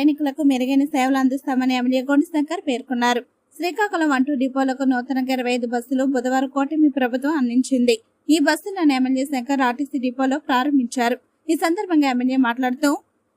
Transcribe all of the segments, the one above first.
ప్రయాణికులకు మెరుగైన సేవలు అందిస్తామని ఎమ్మెల్యే గుణశంకర్ పేర్కొన్నారు. శ్రీకాకుళం వన్ డిపోలకు నూతనంగా ఇరవై ఐదు బస్సులు బుధవారం కూటమి ప్రభుత్వం అందించింది. ఈ బస్సులను ఎమ్మెల్యే శంకర్ ఆర్టీసీ డిపోలో ప్రారంభించారు. ఈ సందర్భంగా ఎమ్మెల్యే మాట్లాడుతూ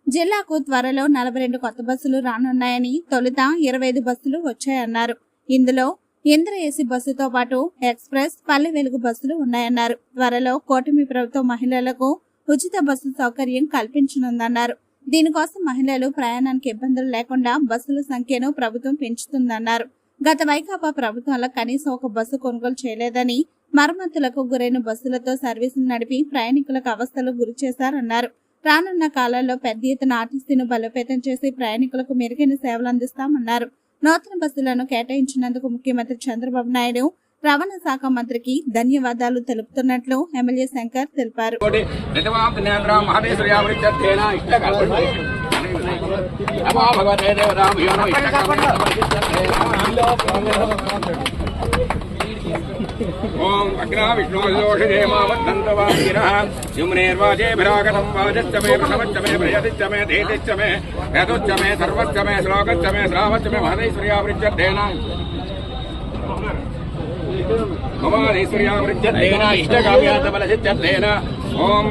జిల్లాకు త్వరలో నలభై రెండు కొత్త బస్సులు రానున్నాయని తొలుత ఇరవై ఐదు బస్సులు వచ్చాయన్నారు. ఇందులో ఇంద్ర ఏసీ బస్సుతో పాటు ఎక్స్ప్రెస్ పల్లె వెలుగు బస్సులు ఉన్నాయన్నారు. త్వరలో కూటమి ప్రభుత్వం మహిళలకు ఉచిత బస్సు సౌకర్యం కల్పించనుందన్నారు. దీనికోసం మహిళలు ప్రయాణానికి ఇబ్బందులు లేకుండా బస్సుల సంఖ్యను ప్రభుత్వం పెంచుతుందన్నారు. గత వైకాపా ప్రభుత్వంలో కనీసం ఒక బస్సు కొనుగోలు చేయలేదని మరమ్మతులకు గురైన బస్సులతో సర్వీసులు నడిపి ప్రయాణికులకు అవస్థలు గురి చేశారన్నారు. రానున్న కాలాల్లో పెద్ద ఎత్తున ఆర్టీసీను బలోపేతం చేసి ప్రయాణికులకు మెరుగైన సేవలు అందిస్తామన్నారు. నూతన బస్సులను కేటాయించినందుకు ముఖ్యమంత్రి చంద్రబాబు నాయుడు రవాణా శాఖ మంత్రికి ధన్యవాదాలు తెలుపుతున్నట్లు ఎమ్మెల్యే శంకర్ తెలిపారు కోటి రితవాం నేత్ర మహదేశ్వర్యావృత్యేన ఇష్టకల్పే నమో భగవతే దేవతాం యోనో ఓం అగ్నా విష్ణోదోషిదే మావద్దంతవాసినః యుమ్నేర్వాచేభిరాగతం వాజశ్చ మే ప్రసవశ్చ మే ప్రయతిశ్చ మే ధీతిశ్చ మే వేదోశ్చ మే సర్వశ్చ మే శ్లోకశ్చ మే శ్రావశ్చ మే మహదేశ్వర్యావృత్యేన భవానీశ్వర్యావృత్యేన ఇష్టకామ్యాతబలసిత్యేన ఓం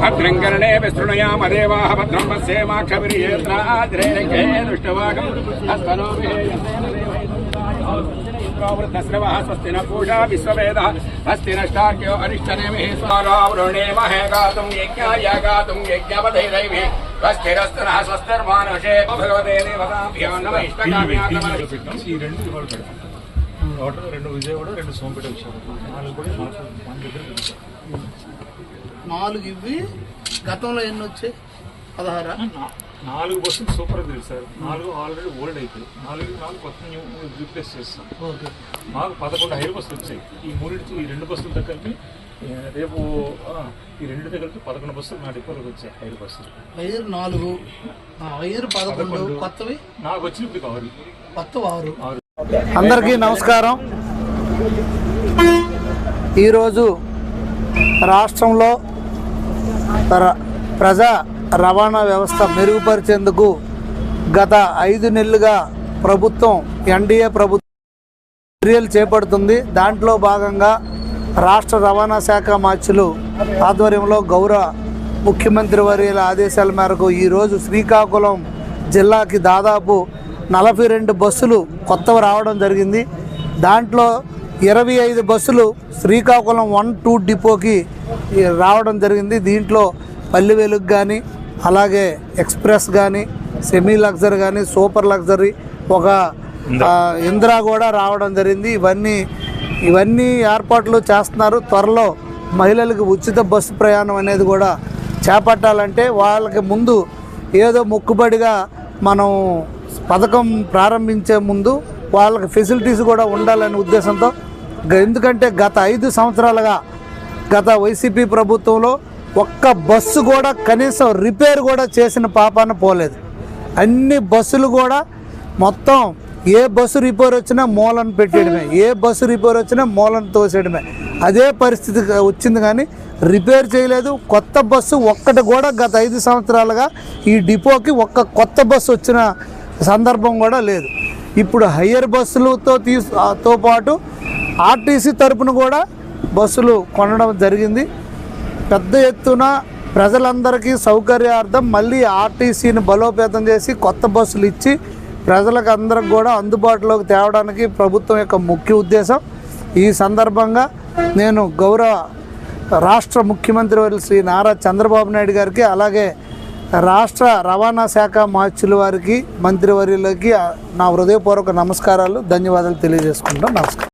భద్రం కర్ణే విశృణయామ దేవాः భద్రం పశ్యేమాక్షవిర్యేత్రాద్రే దృష్టవాగం హస్తనోవృతశ్రవः స్వస్తి న పూషా విశ్వవేదः స్వస్తి నష్టార్క్యో అరిష్టనేమిः స్వారావృణేమహే గాతుం యజ్ఞాయ గాతుం యజ్ఞపథైరైవి స్వస్తిరస్తు నः స్వస్తిర్మానుషే భగవతే దేవతాభ్యో నమ ఇష్టకామ్యాతమల ఈ రెండు రెండు విజయవాడ రెండు సోంపేట నాలుగు ఇవి గతంలో ఎన్ని వచ్చాయి? పదహారా? నాలుగు బస్సులు సూపర్ తెలుసు సార్. నాలుగు ఆల్రెడీ ఓల్డ్ అయిపోయి నాలుగు నాలుగు కొత్త న్యూ రీప్లేస్ చేస్తాం. మాకు పదకొండు హైర్ బస్సులు వచ్చాయి. ఈ మూడింటి ఈ రెండు బస్సులతో కలిపి ఏ, రేపు ఈ రెండుతో కలిపి పదకొండు బస్సులు నా డిపోలోకి వచ్చాయి హైర్ బస్సులు. వైర్ నాలుగు. వైర్ పదకొండు. కొత్తవి? నాకు వచ్చినప్పుడు కావాలి. కొత్త ఆరు. ఆరు. అందరికీ నమస్కారం. ఈరోజు రాష్ట్రంలో ప్ర- ప్రజా రవాణా వ్యవస్థ మెరుగుపరిచేందుకు గత ఐదు నెలలుగా ప్రభుత్వం ఎన్డీఏ ప్రభుత్వం చర్యలు చేపడుతుంది. దాంట్లో భాగంగా రాష్ట్ర రవాణా శాఖ మార్చులు ఆధ్వర్యంలో గౌరవ ముఖ్యమంత్రి వర్యుల ఆదేశాల మేరకు ఈరోజు శ్రీకాకుళం జిల్లాకి దాదాపు నలభై రెండు బస్సులు కొత్తవి రావడం జరిగింది. దాంట్లో ఇరవై ఐదు బస్సులు శ్రీకాకుళం వన్ టూ డిపోకి రావడం జరిగింది. దీంట్లో పల్లి వెలుగు కానీ అలాగే ఎక్స్ప్రెస్ కానీ సెమీ లగ్జరీ కానీ సూపర్ లగ్జరీ ఒక ఇందిరా కూడా రావడం జరిగింది. ఇవన్నీ ఇవన్నీ ఏర్పాట్లు చేస్తున్నారు. త్వరలో మహిళలకు ఉచిత బస్సు ప్రయాణం అనేది కూడా చేపట్టాలంటే వాళ్ళకి ముందు ఏదో మొక్కుబడిగా మనం పథకం ప్రారంభించే ముందు వాళ్ళకి ఫెసిలిటీస్ కూడా ఉండాలనే ఉద్దేశంతో ఎందుకంటే గత ఐదు సంవత్సరాలుగా గత వైసీపీ ప్రభుత్వంలో ఒక్క బస్సు కూడా కనీసం రిపేర్ కూడా చేసిన పాపాన పోలేదు. అన్ని బస్సులు కూడా మొత్తం ఏ బస్సు రిపేర్ వచ్చినా మూలను పెట్టేయడమే ఏ బస్సు రిపేర్ వచ్చినా మూలను తోసేయడమే. అదే పరిస్థితి వచ్చింది కానీ రిపేర్ చేయలేదు. కొత్త బస్సు ఒక్కటి కూడా గత ఐదు సంవత్సరాలుగా ఈ డిపోకి ఒక్క కొత్త బస్సు వచ్చిన సందర్భం కూడా లేదు. ఇప్పుడు హయ్యర్ బస్సులతో తీతో పాటు ఆర్టీసీ తరపున కూడా బస్సులు కొనడం జరిగింది. పెద్ద ఎత్తున ప్రజలందరికీ సౌకర్యార్థం మళ్ళీ ఆర్టీసీని బలోపేతం చేసి కొత్త బస్సులు ఇచ్చి ప్రజలకు అందరికి కూడా అందుబాటులోకి తేవడానికి ప్రభుత్వం యొక్క ముఖ్య ఉద్దేశం. ఈ సందర్భంగా నేను గౌరవ రాష్ట్ర ముఖ్యమంత్రి వర్యులు శ్రీ నారా చంద్రబాబు నాయుడు గారికి అలాగే రాష్ట్ర రవాణా శాఖ మార్చుల వారికి మంత్రివర్యులకి నా హృదయపూర్వక నమస్కారాలు ధన్యవాదాలు తెలియజేసుకుంటాం నమస్కారం.